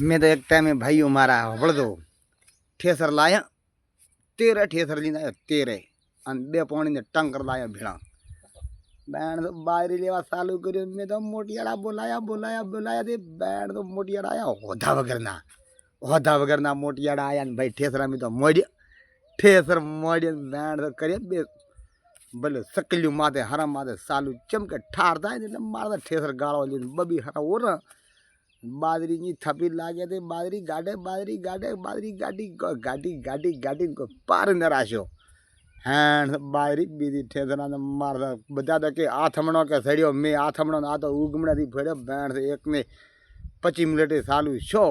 મેં તો એક ટાઈમે ભાઈઓ મારા હળદો ઠેસર લાયા, તેરે ઠેસર લઈને આવ્યો તેરે. અને બે પોણીને ટંકર લાયા ભીણા બેન તો બારી લેવા ચાલુ કર્યું, મેં તો મોટિયાળા બોલાયા બોલાયા બોલાયા તે બેન તો મોટિયાળા આવ્યા હોધા વગરના. હોધા વગરના મોટિયાળા આવ્યા ને ભાઈ ઠેસરા મેં તો મોડ્યા. ઠેસર મોડ્યા બેન તો કરીએ બે. ભલે સકલ્યું માથે હરા માથે ચાલુ ચમકે ઠાર થાય ને એટલે મારા ઠેસર ગાળો લઈને બબી હરા ઓરા બાજરીની થપી લાગે તે બાદરી ગાડે બાદરી ગાડે બાદરી ગાડી ગાડી ગાડી ગાડી પાર ન રાખ્યો હેણ બાદરી બીજી ઠેસરાને મારતા બધા તો કે આથમણો કે સડ્યો, મેં આ થમણો આ તો ઉગમણાથી ફેડ્યો ભેણ એકને પચી મિનિટે ચાલુ છો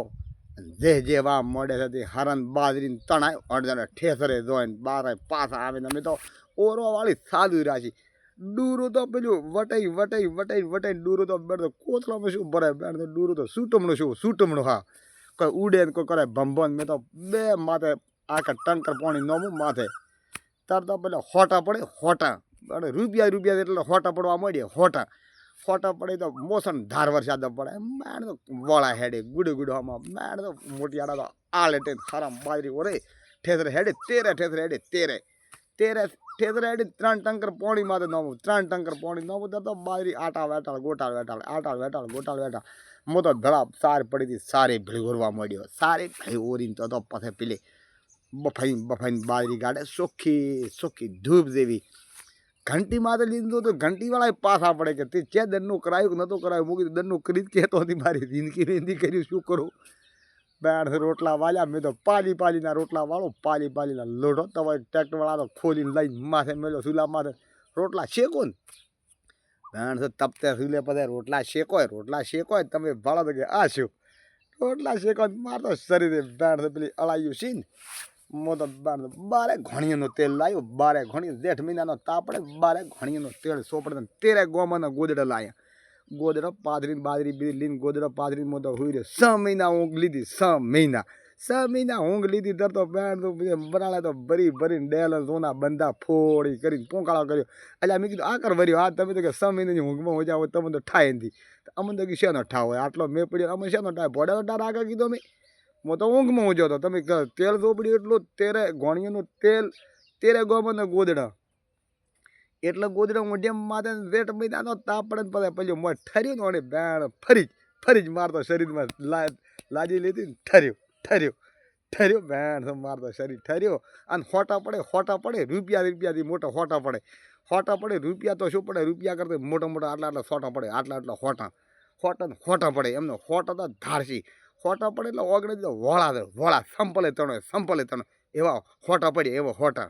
જે જે વા મોડે છે તે હરણ બાજરીને તણાય, અડધાને ઠેસરે જોઈને બારે પાછા આવે અમે તો ઓરો વાળી સાદું રાખી ડૂરું તો પેલું વટાઈ વટાઈ વટાઈ વટાઈ ડૂરું તો બેડ તો કોથળામાં શું ભરાય બેડ તો ડૂરું તો સૂટમણું શું? સૂટમણું હા. કોઈ ઉડે ને કોઈ કરે ભંભન. મેં તો બે માથે આખા ટંકર પાણી નોમું માથે. તાર તો પેલા હોટા પડે, હોટા. અને રૂપિયા રૂપિયા એટલે હોટા પડવા મળીએ હોટા. હોટા પડે તો મોસમ ધાર વરસાદ પડે. મેડ તો વળા હેડે, ગુડે ગુડવામાં મેડ તો મોટી આડા તો આલે તે ખારા બાજરી ઓરે. ઠેસરે હેડે, તેરે, ઠેસરે હેડે, તેરે. તેરે ઠેસરે હેડે ત્રણ ટંકર પોણી માથે નવું ત્રણ ટંકર પોણી નવું તો બારી આટા વેટાળ, ગોટાળ વેટાળ, આટા વેટાળ, ગોટાળ વેટાળ. મો તો ધડા સાર પડી હતી, સારી ભીળી ઓરવા મળ્યો સારી ભીળી ઓરીને તો તો પછી પેલી બફાઈ, બફાઈને બાજરી કાઢે ચોખ્ખી ચોખ્ખી ધૂપ જેવી. ઘંટી માથે લીધું તો ઘંટીવાળા પાછા પડે કે તે છે દંડનું કરાયું કે નહોતું કરાયું, મૂકી દંડનું કરી જ કહેતો હતી મારી જિંદગી વેંદી કર્યું શું કરું? બેણ રોટલા વાલ્યા, મેં તો પાલી પાલીના રોટલા વાળો, પાલી પાલીના લોઢો તમારે ટ્રેક્ટરવાળા તો ખોલીને લઈને માથે મેળ્યો સુલા માથે. રોટલા શેકો ને? બેણ તો તપતે સુલે પછી રોટલા શેકોય રોટલા શેકોય તમે તો કે આ છો રોટલા શેકો મારતો શરીરે બેણ તો પેલી અળાયું છે ને? મો તો બાર બારે ઘણીનું તેલ લાવ્યું, બારે ઘણી જેઠ મહિનાનો તાપડે બારે ઘણીનું તેલ સોપડે તેરે ગોમાના ગોદડા લાયા. ગોદડો પાથરીને બાદરી બીજી લઈને ગોદડો પાથરીને મો તો હુઈ રહ્યો છ મહિના ઊંઘ લીધી, છ મહિના. છ મહિના ઊંઘ લીધી ધરતો બેન તો બરાળે તો ભરી ભરીને ડેલ સોના બંધા ફોડી કરીને પોંકાળો કર્યો. એટલે મેં કીધું, આ કર ભર્યો આ તમે તો કે છ મહિનાની ઊંઘમાં હોય જાવ તમે તો ઠાય નથી. અમને તો કે શેનો ઠાવ હોય? આટલો મેં પડ્યો, અમે શેનો ઠાય ભોડે ટાર આગળ કીધો મેં. હું તો ઊંઘમાં ઉજો હતો તમે તેલ ચોપડ્યું એટલું તેરે ઘોણીનું તેલ, તેરે ગોમને ગોદડા. એટલે ગોદડા મોઢિયા માથે વેટ મહિનાનો તાપ પડે ને પછી પછી મોં ઠર્યું ને બેણ ફરી ફરી જ મારતો શરીરમાં લાજી લીધી ને ઠર્યો ઠર્યો ઠર્યો બેણ મારતો શરીર ઠર્યો. અને હોટા પડે હોટા પડે, રૂપિયા રૂપિયાથી મોટા હોટા પડે. હોટા પડે, રૂપિયા તો શું પડે? રૂપિયા કરતા મોટા મોટા આટલા આટલા સોટા પડે, આટલા આટલા હોટા. હોટા હોટા પડે, એમને હોટા તો ધારસી હોટા પડે એટલે ઓગણે વોળા વોળા સંપલે તણો સંપલે તણો. એવા હોટા પડે એવા હોટા.